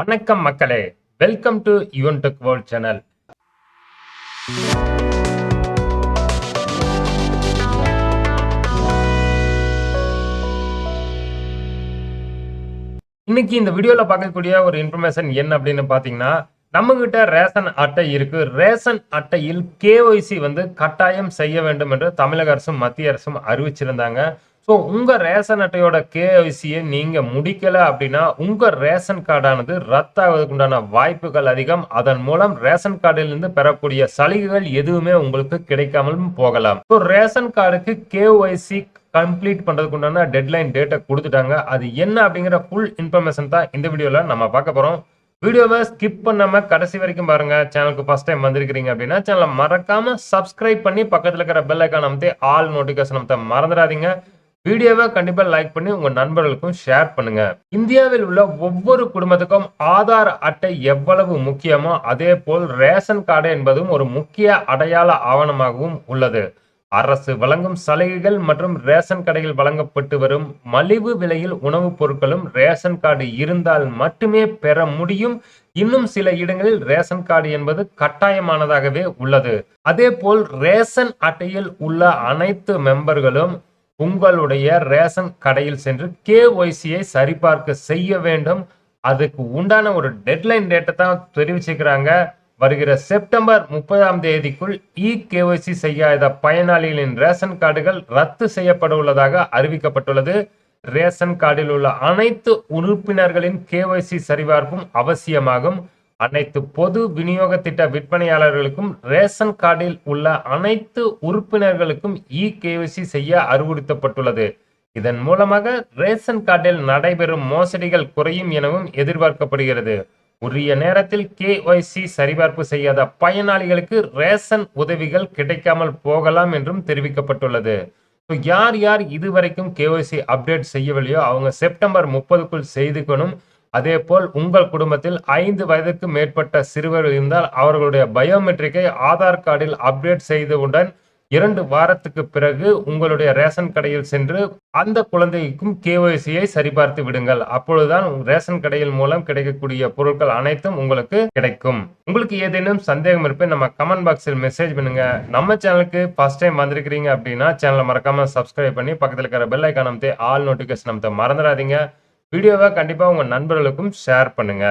வணக்கம் மக்களே. Welcome to Yuvan tech world channel இன்னைக்கு இந்த வீடியோல பார்க்கக்கூடிய ஒரு இன்ஃபர்மேஷன் என்ன அப்படின்னு பாத்தீங்கன்னா நம்ம கிட்ட ரேஷன் அட்டை இருக்கு. ரேஷன் அட்டையில் கேஒய்சி வந்து கட்டாயம் செய்ய வேண்டும் என்று தமிழக அரசும் மத்திய அரசும் அறிவிச்சிருந்தாங்க. ஸோ உங்கள் ரேஷன் அட்டையோட கேஒய்சியை நீங்கள் முடிக்கலை அப்படின்னா உங்கள் ரேஷன் கார்டானது ரத்தாவதுக்குண்டான வாய்ப்புகள் அதிகம். அதன் மூலம் ரேஷன் கார்டிலிருந்து பெறக்கூடிய சலுகைகள் எதுவுமே உங்களுக்கு கிடைக்காமலும் போகலாம். ஸோ ரேஷன் கார்டுக்கு கேஒய்சி கம்ப்ளீட் பண்ணுறதுக்குண்டான டெட்லைன் டேட்டை கொடுத்துட்டாங்க. அது என்ன அப்படிங்கிற ஃபுல் இன்ஃபர்மேஷன் தான் இந்த வீடியோவில் நம்ம பார்க்க போகிறோம் வீடியோவை ஸ்கிப் பண்ணாமல் கடைசி வரைக்கும் பாருங்கள் சேனலுக்கு ஃபஸ்ட் டைம் வந்திருக்கிறீங்க அப்படின்னா சேனலை மறக்காமல் சப்ஸ்கிரைப் பண்ணி பக்கத்தில் இருக்கிற பெல் ஐக்கான் அமைத்து ஆல் நோட்டிஃபிகேஷன் அமைத்த மறந்துடாதீங்க. வீடியோவை கண்டிப்பாக லைக் பண்ணி உங்கள் நண்பர்களுக்கும் ஷேர் பண்ணுங்க. இந்தியாவில் உள்ள ஒவ்வொரு குடும்பத்துக்கும் ஆதார் அட்டை எவ்வளவு முக்கியமோ அதே போல் ரேஷன் கார்டு என்பதும் ஒரு முக்கிய அடையாள ஆவணமாகவும் உள்ளது. அரசு வழங்கும் சலுகைகள் மற்றும் ரேஷன் கடையில் வழங்கப்பட்டு வரும் மலிவு விலையில் உணவுப் பொருட்களும் ரேஷன் கார்டு இருந்தால் மட்டுமே பெற முடியும். இன்னும் சில இடங்களில் ரேஷன் கார்டு என்பது கட்டாயமானதாகவே உள்ளது. அதே போல் ரேஷன் அட்டையில் உள்ள அனைத்து மெம்பர்களும் உங்களுடைய ரேஷன் கடையில் சென்று கேஒய்சியை சரிபார்க்க செய்ய வேண்டும். அதுக்கு உண்டான ஒரு டெட்லைன் டேட்டை தான் தெரிவிச்சுக்கிறாங்க. வருகிற செப்டம்பர் முப்பதாம் தேதிக்குள் இ கேஒய்சி செய்யாத பயனாளிகளின் ரேஷன் கார்டுகள் ரத்து செய்யப்பட உள்ளதாக அறிவிக்கப்பட்டுள்ளது. ரேஷன் கார்டில் உள்ள அனைத்து உறுப்பினர்களின் கேஒய்சி சரிபார்ப்பும் அவசியமாகும். அனைத்து பொது விநியோக திட்ட விற்பனையாளர்களுக்கும் ரேஷன் கார்டில் உள்ள அனைத்து உறுப்பினர்களுக்கும் இ கேவிசி செய்ய அறிவுறுத்தப்பட்டுள்ளது. இதன் மூலமாக ரேஷன் கார்டில் நடைபெறும் மோசடிகள் குறையும் எனவும் எதிர்பார்க்கப்படுகிறது. உரிய நேரத்தில் கேஒய்சி சரிபார்ப்பு செய்யாத பயனாளிகளுக்கு ரேஷன் உதவிகள் கிடைக்காமல் போகலாம் என்றும் தெரிவிக்கப்பட்டுள்ளது. யார் யார் இதுவரைக்கும் கேஒய்சி அப்டேட் செய்யவில்லையோ அவங்க செப்டம்பர் முப்பதுக்குள் செய்துக்கணும். அதே போல் உங்கள் குடும்பத்தில் ஐந்து வயதுக்கு மேற்பட்ட சிறுவர்கள் இருந்தால் அவர்களுடைய பயோமெட்ரிக்கை ஆதார் கார்டில் அப்டேட் செய்தவுடன் இரண்டு வாரத்துக்கு பிறகு உங்களுடைய ரேஷன் கடையில் சென்று அந்த குழந்தைக்கும் கேஒய்சியை சரிபார்த்து விடுங்கள். அப்பொழுதுதான் ரேஷன் கடையில் மூலம் கிடைக்கக்கூடிய பொருட்கள் அனைத்தும் உங்களுக்கு கிடைக்கும். உங்களுக்கு ஏதேனும் சந்தேகம் இருப்பேன் நம்ம கமெண்ட் பாக்ஸில் மெசேஜ் பண்ணுங்க. நம்ம சேனலுக்கு ஃபர்ஸ்ட் டைம் வந்திருக்கிறீங்க அப்படின்னா சேனலை மறக்காம சப்ஸ்கிரைப் பண்ணி பக்கத்தில் இருக்கிற பெல் ஐக்கான் ஆல் நோட்டிபிகேஷன் நம்ம மறந்துடாதீங்க. வீடியோவை கண்டிப்பா உங்க நண்பர்களுக்கும் ஷேர் பண்ணுங்க.